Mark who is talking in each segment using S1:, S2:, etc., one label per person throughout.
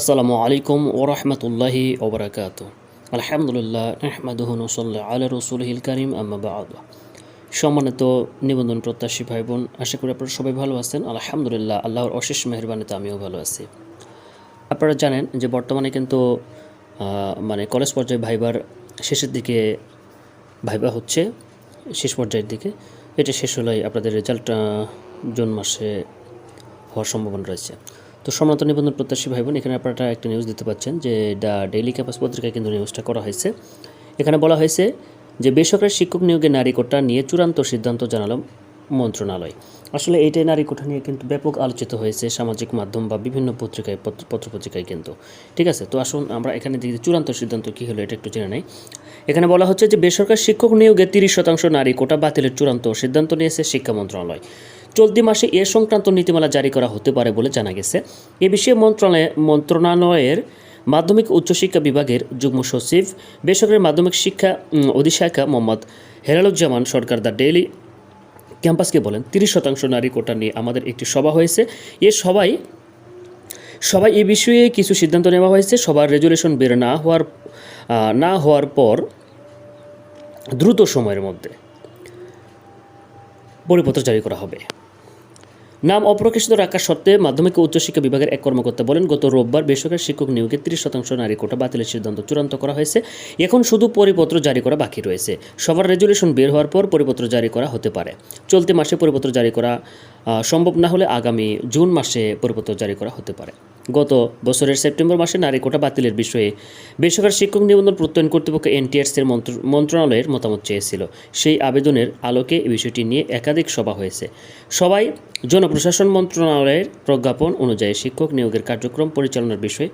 S1: আসসালামু আলাইকুম ওরহমতুল্লাহি ওবরাকাত আলহামদুলিল্লাহ রহমাদুহন সাল্লাহ আল রসুলহিল কারিম আম্মাবাদ সম্মানিত নিবন্ধন প্রত্যাশী ভাই বোন আশা করি আপনারা সবাই ভালো আছেন আলহামদুলিল্লাহ আল্লাহর অশেষ মেহরবানিতে আমিও ভালো আছি আপনারা জানেন যে বর্তমানে কিন্তু মানে কলেজ পর্যায়ে ভাইবার শেষের দিকে ভাইবা হচ্ছে শেষ পর্যায়ের দিকে এটা শেষ হলেই আপনাদের রেজাল্ট জুন মাসে হওয়ার সম্ভাবনা রয়েছে তো সমান্তর নিবন্ধন প্রত্যাশী ভাই বোন এখানে আপনারা একটা নিউজ দিতে পাচ্ছেন যে দ্য ডেইলি ক্যাম্পাস পত্রিকায় কিন্তু নিউজটা করা হয়েছে এখানে বলা হয়েছে যে বেসরকারি শিক্ষক নিয়োগে নারী কোটা নিয়ে চূড়ান্ত সিদ্ধান্ত জানালো মন্ত্রণালয় আসলে এইটাই নারী কোঠা নিয়ে কিন্তু ব্যাপক আলোচিত হয়েছে সামাজিক মাধ্যম বা বিভিন্ন পত্রিকায় পত্র পত্রপত্রিকায় কিন্তু ঠিক আছে তো আসুন আমরা এখানে দেখি চূড়ান্ত সিদ্ধান্ত কী হলো এটা একটু জেনে নেই এখানে বলা হচ্ছে যে বেসরকারি শিক্ষক নিয়োগে তিরিশ শতাংশ নারী কোটা বাতিলের চূড়ান্ত সিদ্ধান্ত নিয়েছে শিক্ষা মন্ত্রণালয় চলতি মাসে এ সংক্রান্ত নীতিমালা জারি করা হতে পারে বলে জানা গেছে এ বিষয়ে মন্ত্রণালয় মন্ত্রণালয়ের মাধ্যমিক উচ্চশিক্ষা বিভাগের যুগ্ম সচিব বেসরকারি মাধ্যমিক শিক্ষা অধিশাখা মোহাম্মদ হেরালুজ্জামান সরকার দ্য ডেইলি ক্যাম্পাসকে বলেন তিরিশ শতাংশ নারী কোটা নিয়ে আমাদের একটি সভা হয়েছে এ সবাই সবাই এ বিষয়ে কিছু সিদ্ধান্ত নেওয়া হয়েছে সবার রেজুলেশন বের না হওয়ার না হওয়ার পর দ্রুত সময়ের মধ্যে পরিপত্র জারি করা হবে নাম অপ্রকাশিত রাখা সত্ত্বে মাধ্যমিক ও উচ্চশিক্ষা বিভাগের এক কর্মকর্তা বলেন গত রোববার বেসরকারি শিক্ষক নিয়োগে তিরিশ শতাংশ নারী কোটা বাতিলের সিদ্ধান্ত চূড়ান্ত করা হয়েছে এখন শুধু পরিপত্র জারি করা বাকি রয়েছে সবার রেজুলেশন বের হওয়ার পর পরিপত্র জারি করা হতে পারে চলতি মাসে পরিপত্র জারি করা সম্ভব না হলে আগামী জুন মাসে পরিপত্র জারি করা হতে পারে গত বছরের সেপ্টেম্বর মাসে নারী কোটা বাতিলের বিষয়ে বেসরকারি শিক্ষক নিবন্ধন প্রত্যয়ন কর্তৃপক্ষ এনটিআরসির মন্ত্রণালয়ের মতামত চেয়েছিল সেই আবেদনের আলোকে এই বিষয়টি নিয়ে একাধিক সভা হয়েছে সবাই জনপ্রশাসন মন্ত্রণালয়ের প্রজ্ঞাপন অনুযায়ী শিক্ষক নিয়োগের কার্যক্রম পরিচালনার বিষয়ে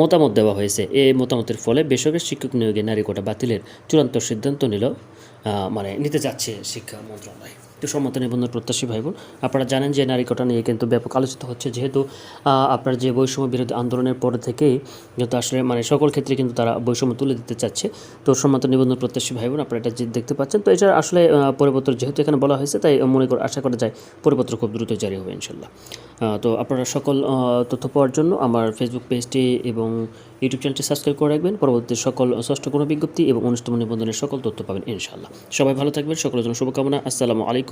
S1: মতামত দেওয়া হয়েছে এই মতামতের ফলে বেসরকারি শিক্ষক নিয়োগে নারী কোটা বাতিলের চূড়ান্ত সিদ্ধান্ত নিল মানে নিতে যাচ্ছে শিক্ষা মন্ত্রণালয় তো সম্মত নিবন্ধন প্রত্যাশী ভাই বোন আপনারা জানেন যে নারী কোটা নিয়ে কিন্তু ব্যাপক আলোচিত হচ্ছে যেহেতু আপনার যে বৈষম্য বিরোধী আন্দোলনের পর থেকেই যেহেতু আসলে মানে সকল ক্ষেত্রে কিন্তু তারা বৈষম্য তুলে দিতে চাচ্ছে তো সম্মত নিবন্ধন প্রত্যাশী ভাই বোন আপনারা এটা দেখতে পাচ্ছেন তো এটা আসলে পরিপত্র যেহেতু এখানে বলা হয়েছে তাই মনে করে আশা করা যায় পরিপত্র খুব দ্রুত জারি হবে ইনশাল্লাহ তো আপনারা সকল তথ্য পাওয়ার জন্য আমার ফেসবুক পেজটি এবং ইউটিউব চ্যানেলটি সাবস্ক্রাইব করে রাখবেন পরবর্তী সকল ষষ্ঠ কোনো বিজ্ঞপ্তি এবং অনুষ্ঠান নিবন্ধনের সকল তথ্য পাবেন ইনশাল্লাহ সবাই ভালো থাকবেন সকলের জন্য শুভকামনা আসসালামু আলাইকুম